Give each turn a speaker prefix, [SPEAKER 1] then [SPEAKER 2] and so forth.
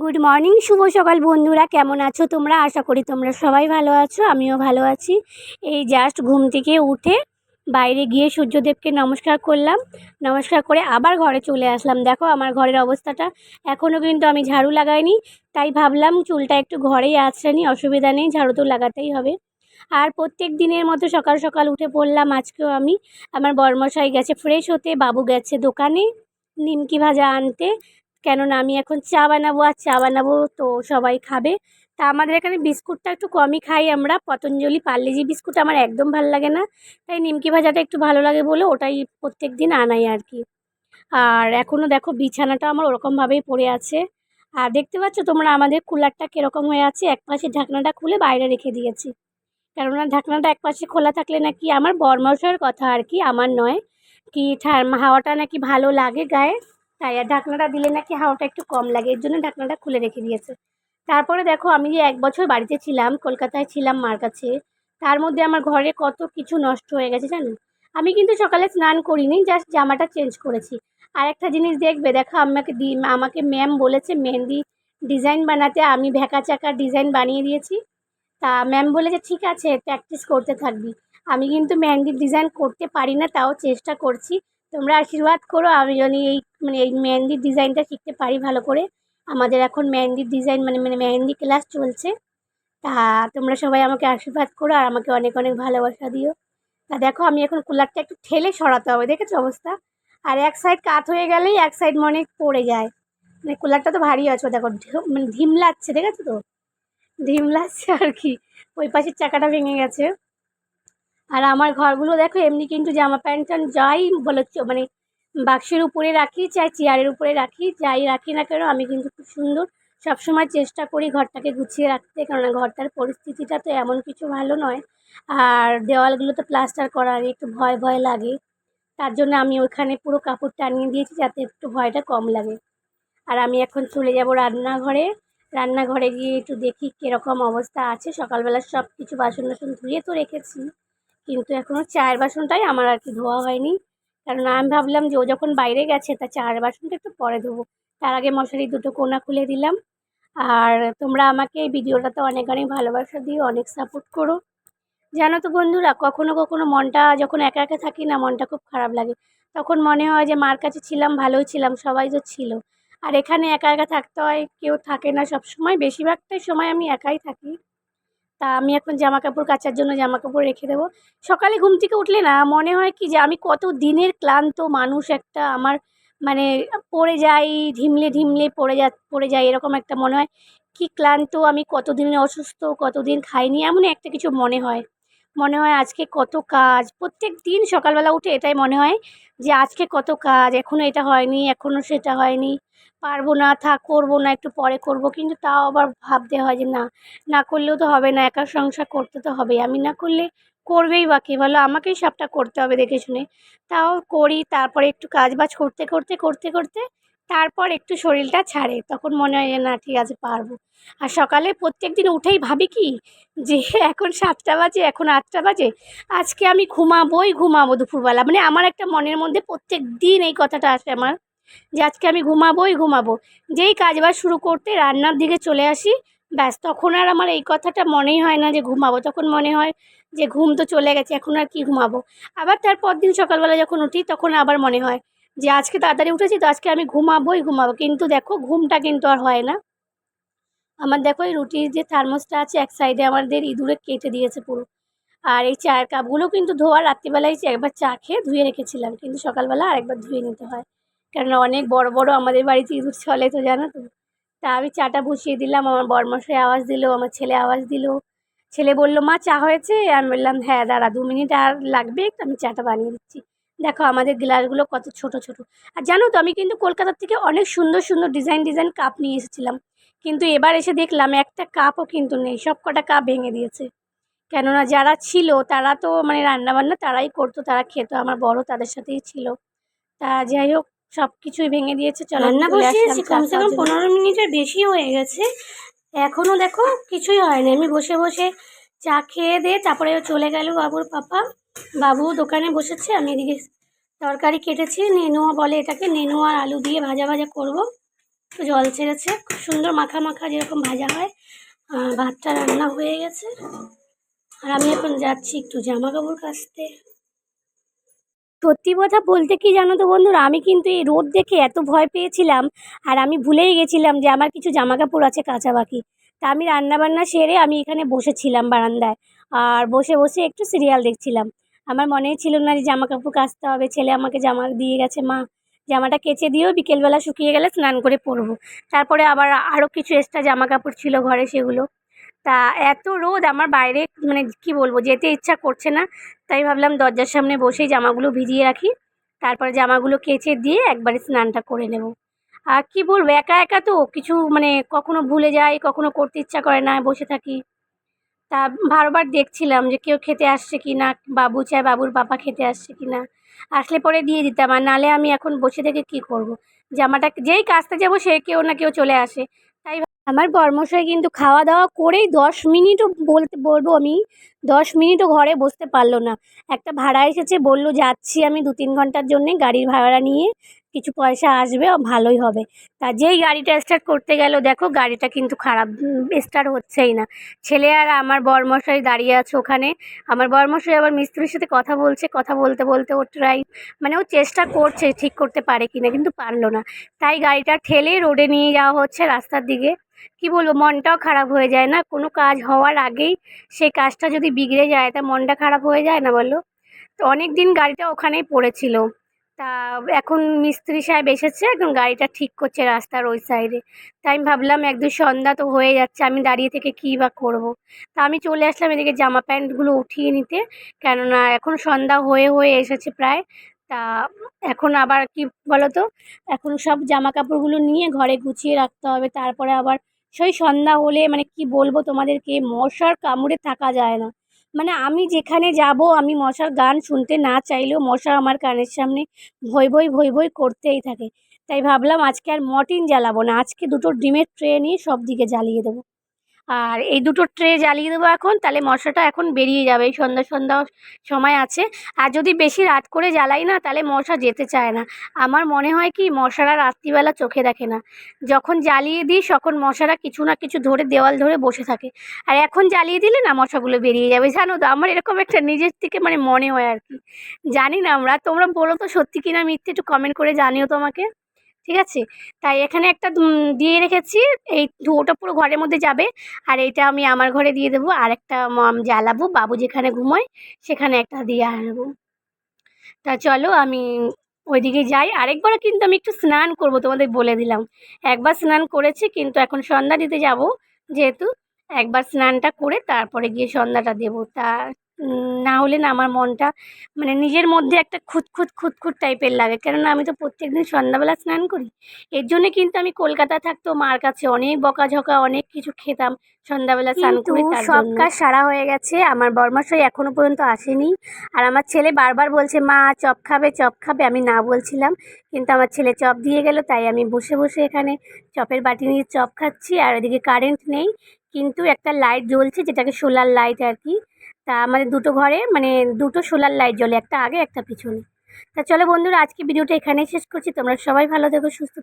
[SPEAKER 1] Good morning শুভ সকাল বন্ধুরা। কেমন আছো তোমরা? আশা করি তোমরা সবাই ভালো আছো, আমিও ভালো আছি। এই জাস্ট ঘুম থেকে উঠে বাইরে গিয়ে সূর্যদেবকে নমস্কার করলাম। নমস্কার করে আবার ঘরে চলে আসলাম। দেখো আমার ঘরের অবস্থাটা এখনও কিন্তু আমি ঝাড়ু লাগাইনি, তাই ভাবলাম চুলটা একটু ঘরেই আছড়ানি, অসুবিধা নেই, ঝাড়ু তো লাগাতেই হবে। আর প্রত্যেক দিনের মতো সকাল সকাল উঠে পড়লাম, আজকেও আমি। আমার বরমশাই গেছে ফ্রেশ হতে, বাবু গেছে দোকানে, নিমকি ভাজা আনতে। কেননা আমি এখন চা বানাবো আর চা বানাবো তো সবাই খাবে। তা আমাদের এখানে বিস্কুটটা একটু কমই খাই আমরা। পতঞ্জলি পার্লেজি বিস্কুট আমার একদম ভালো লাগে না। তাই নিমকি ভাজাটা একটু ভালো লাগে বলে ওটাই প্রত্যেক দিন আনাই আর কি। আর এখনও দেখো বিছানাটা আমার ওরকমভাবেই পড়ে আছে। আর দেখতে পাচ্ছ তোমরা আমাদের কুলারটা কীরকম হয়ে আছে? এক পাশে ঢাকনাটা খুলে বাইরে রেখে দিয়েছি। কেননা ঢাকনাটা এক পাশে খোলা থাকলে নাকি আমার বরমশার কথা আর কি, আমার নয়। কি ঠার হাওয়াটা নাকি ভালো লাগে গায়ে। তাই আর ঢাকনাটা দিলে নাকি হাওয়াটা একটু কম লাগে, এর জন্য ঢাকনাটা খুলে রেখে দিয়েছে। তারপরে দেখো, আমি যে এক বছর বাড়িতে ছিলাম, কলকাতায় ছিলাম মার কাছে, তার মধ্যে আমার ঘরে কত কিছু নষ্ট হয়ে গেছে জানো? আমি কিন্তু সকালে স্নান করিনি জাস্ট জামাটা চেঞ্জ করেছি। আর একটা জিনিস দেখবে, দেখো, আমাকে দি, আমাকে ম্যাম বলেছে, মেহেন্দি ডিজাইন বানাতে, আমি ভ্যাকা চাকার ডিজাইন বানিয়ে দিয়েছি। তা ম্যাম বলেছে, ঠিক আছে প্র্যাকটিস করতে থাকবি। আমি কিন্তু মেহেন্দির ডিজাইন করতে পারি না, তাও চেষ্টা করছি। তোমরা আশীর্বাদ করো, আমি যেন এই মানে এই মেহেন্দির ডিজাইনটা শিখতে পারি ভালো করে। আমাদের এখন মেহেন্দির ডিজাইন মানে মানে মেহেন্দি ক্লাস চলছে। তা তোমরা সবাই আমাকে আশীর্বাদ করো আর আমাকে অনেক অনেক ভালোবাসা দিও। তা দেখো, আমি এখন কুলারটা একটু ঠেলে সরাতে হবে, দেখেছ অবস্থা? আর এক সাইড কাত হয়ে গেলেই এক সাইড মনে পড়ে যায়। মানে কুলারটা তো ভারী আছে, দেখো মানে ধিমলাচ্ছে দেখেছ তো? ধিমলাচ্ছে আর কি, ওই পাশের চাকাটা ভেঙে গেছে। আর আমার ঘরগুলো দেখো, এমনি কিন্তু জামা প্যান্ট ট্যান্ট যাই বলে মানে বাক্সের উপরে রাখি, চাই চেয়ারের উপরে রাখি, যাই রাখি না কেন আমি কিন্তু খুব সুন্দর। সবসময় চেষ্টা করি ঘরটাকে গুছিয়ে রাখতে, কেননা ঘরটার পরিস্থিতিটা তো এমন কিছু ভালো নয়। আর দেওয়ালগুলো তো প্লাস্টার করা একটু ভয় ভয় লাগে। তার জন্য আমি ওইখানে পুরো কাপড় টানিয়ে দিয়েছি যাতে একটু ভয়টা কম লাগে। আর আমি এখন চলে যাব রান্নাঘরে। রান্নাঘরে গিয়ে একটু দেখি কীরকম অবস্থা আছে। সকালবেলা সব কিছু বাসন টাসন ধুয়ে তো রেখেছি। কিন্তু এখনও চায়ের বাসনটাই আমার আর কি ধোয়া হয়নি। কারণ আমি ভাবলাম যে ও যখন বাইরে গেছে তা চায়ের বাসনটা একটু পরে ধোবো। তার আগে মশারি দুটো কোনা খুলে দিলাম। আর তোমরা আমাকে এই ভিডিওটাতে অনেক অনেক ভালোবাসা দিও, অনেক সাপোর্ট করো। জানো তো বন্ধুরা, কখনো কখনো মনটা যখন একা একা থাকি না, মনটা খুব খারাপ লাগে। তখন মনে হয় যে মার কাছে ছিলাম, ভালোই ছিলাম, সবাই তো ছিল। আর এখানে একা একা থাকতে হয়, কেউ থাকে না সব সময় বেশিরভাগটাই সময় আমি একাই থাকি। তা আমি এখন জামা কাপড় কাচার জন্য জামা কাপড় রেখে দেবো। সকালে ঘুম থেকে উঠলে না মনে হয় কি যে আমি কত দিনের ক্লান্ত মানুষ একটা আমার মানে পড়ে যাই ঢিমলে ঢিমলে পড়ে যা, পড়ে যাই এরকম একটা মনে হয়। কি ক্লান্ত, আমি কতদিন অসুস্থ, কতদিন খাইনি এমন একটা কিছু মনে হয়। মনে হয় আজকে কত কাজ। প্রত্যেক দিন সকালবেলা উঠে এটাই মনে হয় যে আজকে কত কাজ এখনও এটা হয়নি এখনও সেটা হয়নি। পারব না, থাক, করব না, একটু পরে করব। কিন্তু তাও আবার ভাবতে হয় যে না না করলেও তো হবে না, একা সংসার করতে তো হবে আমি না করলে করবেই বা বলো, আমাকেই সবটা করতে হবে দেখে শুনে। তাও করি, তারপরে একটু কাজ বাজ করতে করতে করতে করতে তারপর একটু শরীরটা ছাড়ে, তখন মনে হয় না, ঠিক আছে, পারব। আর সকালে প্রত্যেক দিন উঠেই ভাবি কি, যে এখন সাতটা বাজে, এখন আটটা বাজে, আজকে আমি ঘুমাবোই, ঘুমাবো দুপুরবেলা। মানে আমার একটা মনের মধ্যে প্রত্যেক দিন এই কথাটা আসে আমার, যে আজকে আমি ঘুমাবোই, ঘুমাবো। যেই কাজবাজ শুরু করতে রান্নার দিকে চলে আসি, ব্যাস, তখন আর আমার এই কথাটা মনেই হয় না যে ঘুমাবো। তখন মনে হয় যে ঘুম তো চলে গেছে, এখন আর কি ঘুমাবো? আবার তারপর দিন সকালবেলা যখন উঠি, তখন আবার মনে হয় যে আজকে তাড়াতাড়ি উঠেছি তো আজকে আমি ঘুমাবোই ঘুমাবো। কিন্তু দেখো, ঘুমটা কিন্তু আর হয় না। আমার দেখো, এই রুটির যে থার্মোসটা আছে, এক সাইডে আমাদের ইঁদুরে কেটে দিয়েছে পুরো। আর এই চায়ের কাপগুলো কিন্তু ধোয়া রাত্রিবেলায় একবার চা খেয়ে ধুয়ে রেখেছিলাম। কিন্তু সকালবেলা আরেকবার ধুয়ে নিতে হয়। কেননা অনেক বড় বড় আমাদের বাড়িতে ইঁদুর চলে তো, জানো তো। তা আমি চাটা বসিয়ে দিলাম, আমার বরমশাই আওয়াজ দিল, আমার ছেলে আওয়াজ দিল। ছেলে বলল, মা, চা হয়েছে? আমি বললাম হ্যাঁ দাঁড়া, দু মিনিট আর লাগবে আমি চাটা বানিয়ে দিচ্ছি। দেখো আমাদের গ্লাসগুলো কত ছোট ছোট। আর জানো তো আমি কিন্তু কলকাতার থেকে অনেক সুন্দর সুন্দর ডিজাইন ডিজাইন কাপ নিয়ে এসেছিলাম। কিন্তু এবার এসে দেখলাম একটা কাপও কিন্তু নেই সব কটা কাপ ভেঙে দিয়েছে। কেননা যারা ছিল তারা তো মানে রান্নাবান্না তারাই করতো তারা খেতো আমার বড় তাদের সাথেই ছিল। তা যাই হোক সব কিছুই ভেঙে দিয়েছে চলো
[SPEAKER 2] রান্না বসিয়েছি কমসে কম পনেরো মিনিটের বেশি হয়ে গেছে। এখনও দেখো কিছুই হয়নি। আমি বসে বসে চা খেয়ে দিয়ে তারপরে চলে গেল বাবুর পাপা। বাবু দোকানে বসেছে, আমি এদিকে তরকারি কেটেছি, নেনুয়া বলে এটাকে নেনুয়া আর আলু দিয়ে ভাজা ভাজা করব। একটু জল ছেড়েছে, খুব সুন্দর মাখা মাখা যেরকম ভাজা হয় ভাতটা রান্না হয়ে গেছে। আর আমি এখন যাচ্ছি একটু জামা কাপড় কাচতে।
[SPEAKER 1] সত্যি কথা বলতে কি জানো তো বন্ধুরা, আমি কিন্তু এই রোদ দেখে এত ভয় পেয়েছিলাম, আর আমি ভুলেই গেছিলাম যে আমার কিছু জামা কাপড় আছে কাচা বাকি। তা আমি রান্নাবান্না সেরে আমি এখানে বসেছিলাম বারান্দায়। আর বসে বসে একটু সিরিয়াল দেখছিলাম। আমার মনেই ছিল না যে জামা কাপড় কাচতে হবে, ছেলে আমাকে জামা দিয়ে গেছে, মা জামাটা কেচে দিয়েও বিকেলবেলা শুকিয়ে গেলে স্নান করে পরবো তারপরে আবার আরও কিছু এক্সট্রা জামা কাপড় ছিল ঘরে সেগুলো। তা এত রোদ, আমার বাইরে মানে কি বলব, যেতে ইচ্ছা করছে না। তাই ভাবলাম দরজার সামনে বসেই জামাগুলো ভিজিয়ে রাখি। তারপরে জামাগুলো কেচে দিয়ে একবারে স্নানটা করে নেব। আর কি বলব, একা একা তো কিছু মানে কখনো ভুলে যাই, কখনো করতে ইচ্ছা করে না, বসে থাকি। তা বারবার দেখছিলাম যে কেউ খেতে আসছে কি না বাবু চায় বাবুর পাপা খেতে আসছে কি না আসলে পরে দিয়ে দিতাম, আর নালে আমি এখন বসে থেকে কি করব। জামাটা, যেই কাচতে যাব সে কেউ না কেউ চলে আসে। তাই আমার বর্মশাই কিন্তু খাওয়া দাওয়া করেই দশ মিনিটও বলতে, বলব আমি, দশ মিনিটও ঘরে বসতে পারল না। একটা ভাড়া এসেছে, বলল যাচ্ছি আমি দু তিন ঘণ্টার জন্যে গাড়ির ভাড়া নিয়ে। কিছু পয়সা আসবে ভালোই হবে। তা যেই গাড়িটা স্টার্ট করতে গেল, দেখো গাড়িটা কিন্তু খারাপ স্টার্ট হচ্ছেই না। ছেলে আর আমার বরমশাই দাঁড়িয়ে আছে ওখানে। আমার বরমশাই আবার মিস্ত্রির সাথে কথা বলছে, কথা বলতে বলতে ও ট্রাই মানে ও চেষ্টা করছে ঠিক করতে পারে কিনা, কিন্তু পারল না। তাই গাড়িটা ঠেলে রোডে নিয়ে যাওয়া হচ্ছে রাস্তার দিকে। কি বলব, মনটাও খারাপ হয়ে যায় না। কোনো কাজ হওয়ার আগেই সেই কাজটা যদি বিগড়ে যায়, তা মনটা খারাপ হয়ে যায় না বলো? তো অনেক দিন গাড়িটা ওখানেই পড়েছিল। তা এখন মিস্ত্রি সাহেব এসেছে, এখন গাড়িটা ঠিক করছে রাস্তার ওই সাইডে তাই আমি ভাবলাম এক দু সন্ধ্যা তো হয়ে যাচ্ছে, আমি দাঁড়িয়ে থেকে কী বা করব? তা আমি চলে আসলাম এদিকে জামা প্যান্টগুলো উঠিয়ে নিতে, কেননা এখন সন্ধ্যা হয়ে হয়ে এসেছে প্রায়। তা এখন আবার কি বলো তো এখন সব জামা কাপড়গুলো নিয়ে ঘরে গুছিয়ে রাখতে হবে, তারপরে আবার সেই সন্ধ্যা হলে মানে কি বলব তোমাদেরকে, মশার কামড়ে থাকা যায় না। মানে আমি যেখানে যাব, আমি মশার গান শুনতে না চাইলেও মশা আমার কানের সামনে ভই ভই ভই ভই করতেই থাকে। তাই ভাবলাম আজকে আর মর্টিন জ্বালাবো না, আজকে দুটো ডিমের ট্রে নিয়ে সব দিকে জ্বালিয়ে দেবো। আর এই দুটো ট্রে জ্বালিয়ে দেবো এখন, তাহলে মশাটা এখন বেরিয়ে যাবে, এই সন্ধ্যা সন্ধ্যা সময় আছে। আর যদি বেশি রাত করে জ্বালাই না, তাহলে মশা যেতে চায় না। আমার মনে হয় কি মশারা রাত্রিবেলা চোখে দেখে না। যখন জ্বালিয়ে দিই, তখন মশারা কিছু না কিছু ধরে দেওয়াল ধরে বসে থাকে। আর এখন জ্বালিয়ে দিলে না মশাগুলো বেরিয়ে যাবে। জানো তো, আমার এরকম একটা নিজের থেকে মানে মনে হয় আর কি। জানি না আমরা, তোমরা বলো তো সত্যি কিনা মিথ্যে একটু কমেন্ট করে জানিও তো আমাকে ঠিক আছে? তাই এখানে একটা দিয়ে রেখেছি। এই ওটা পুরো ঘরের মধ্যে যাবে। আর এইটা আমি আমার ঘরে দিয়ে দেবো। আর একটা জ্বালাবো। বাবু যেখানে ঘুমোয়, সেখানে একটা দিয়ে আনব তা চলো আমি ওইদিকে যাই। আরেকবার কিন্তু আমি একটু স্নান করব, তোমাদের বলে দিলাম। একবার স্নান করেছি, কিন্তু এখন সন্ধ্যা দিতে যাব যেহেতু। একবার স্নানটা করে তারপরে গিয়ে সন্ধ্যাটা দেবো। তা না হলে না আমার মনটা মানে নিজের মধ্যে একটা খুঁতখুত খুঁতখুত টাইপের লাগে। কেননা আমি তো প্রত্যেক দিন সন্ধ্যাবেলা স্নান করি। এর জন্য কিন্তু আমি কলকাতা থাকতেও মার কাছে। অনেক বকাঝকা অনেক কিছু খেতাম সন্ধ্যাবেলা স্নান করে সব কাজ সারা হয়ে গেছে। আমার বরমাশাই এখনও পর্যন্ত আসেনি। আর আমার ছেলে বারবার বলছে মা চপ খাবে চপ খাবে। আমি না বলছিলাম। কিন্তু আমার ছেলে চপ দিয়ে গেল তাই আমি বসে বসে এখানে চপের বাটি নিয়ে চপ খাচ্ছি। আর ওদিকে কারেন্ট নেই। কিন্তু একটা লাইট জ্বলছে যেটাকে সোলার লাইট আর কি। তা আমাদের দুটো ঘরে মানে দুটো সোলার লাইট জ্বলে, একটা আগে, একটা পিছনে। তা চলো বন্ধুরা, আজকে ভিডিওটা এখানেই শেষ করছি। তোমরা সবাই ভালো থেকো, সুস্থ